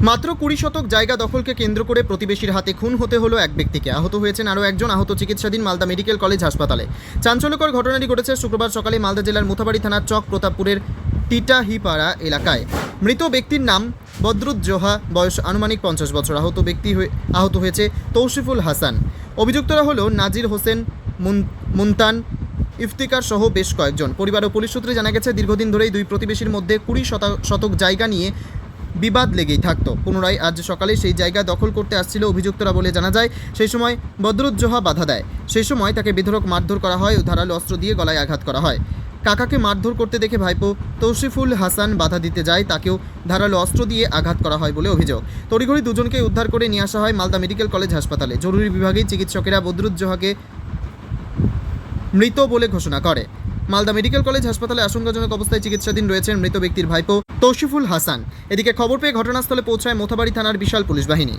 মাত্র কুড়ি শতক জায়গা দখলকে কেন্দ্র করে প্রতিবেশীর হাতে খুন হতে হলো এক ব্যক্তিকে। আহত হয়েছেন আরও একজন আহত চিকিৎসাধীন মালদা মেডিকেল কলেজ হাসপাতালে। চাঞ্চল্যকর ঘটনাটি ঘটেছে শুক্রবার সকালে মালদা জেলার মুথাবাড়ি থানার চক প্রতাপপুরের টিটাহিপাড়া এলাকায়। মৃত ব্যক্তির নাম বদরুজ্জোহা বয়স আনুমানিক পঞ্চাশ বছর। আহত ব্যক্তি আহত হয়েছে তৌসিফুল হাসান। অভিযুক্তরা হলো নাজির হোসেন, মুন- মুনতান, ইফতিকার সহ বেশ কয়েকজন। পরিবার ও পুলিশ সূত্রে জানা গেছে, দীর্ঘদিন ধরেই দুই প্রতিবেশীর মধ্যে কুড়ি শতা- শতক জায়গা নিয়ে বিবাদ লেগেই থাকতো। পুনরায় আজ সকালে সেই জায়গা দখল করতে আসছিল অভিযুক্তরা বলে জানা যায়, সেই সময় বদরুজ্জোহা বাধা দেয়। সেই সময় তাকে বেধরক মারধর করা হয় ও ধারালো অস্ত্র দিয়ে গলায় আঘাত করা হয়। কাকাকে মারধর করতে দেখে ভাইপো তৌসিফুল হাসান বাধা দিতে যায়, তাকেও ধারালো অস্ত্র দিয়ে আঘাত করা হয় বলে অভিযোগ। তড়িঘড়ি দুজনকে উদ্ধার করে নিয়ে আসা হয় মালদা মেডিকেল কলেজ হাসপাতালে। জরুরি বিভাগেই চিকিৎসকেরা বদরুজ্জোহাকে মৃত বলে ঘোষণা করে। মালদা মেডিকেল কলেজ হাসপাতালে আশঙ্কাজনক অবস্থায় চিকিৎসাধীন রয়েছেন মৃত ব্যক্তির ভাইপো তৌশিফুল হাসান। এদিকে খবর পেয়ে ঘটনাস্থলে পৌঁছায় মোথাবাড়ি থানার বিশাল পুলিশ বাহিনী।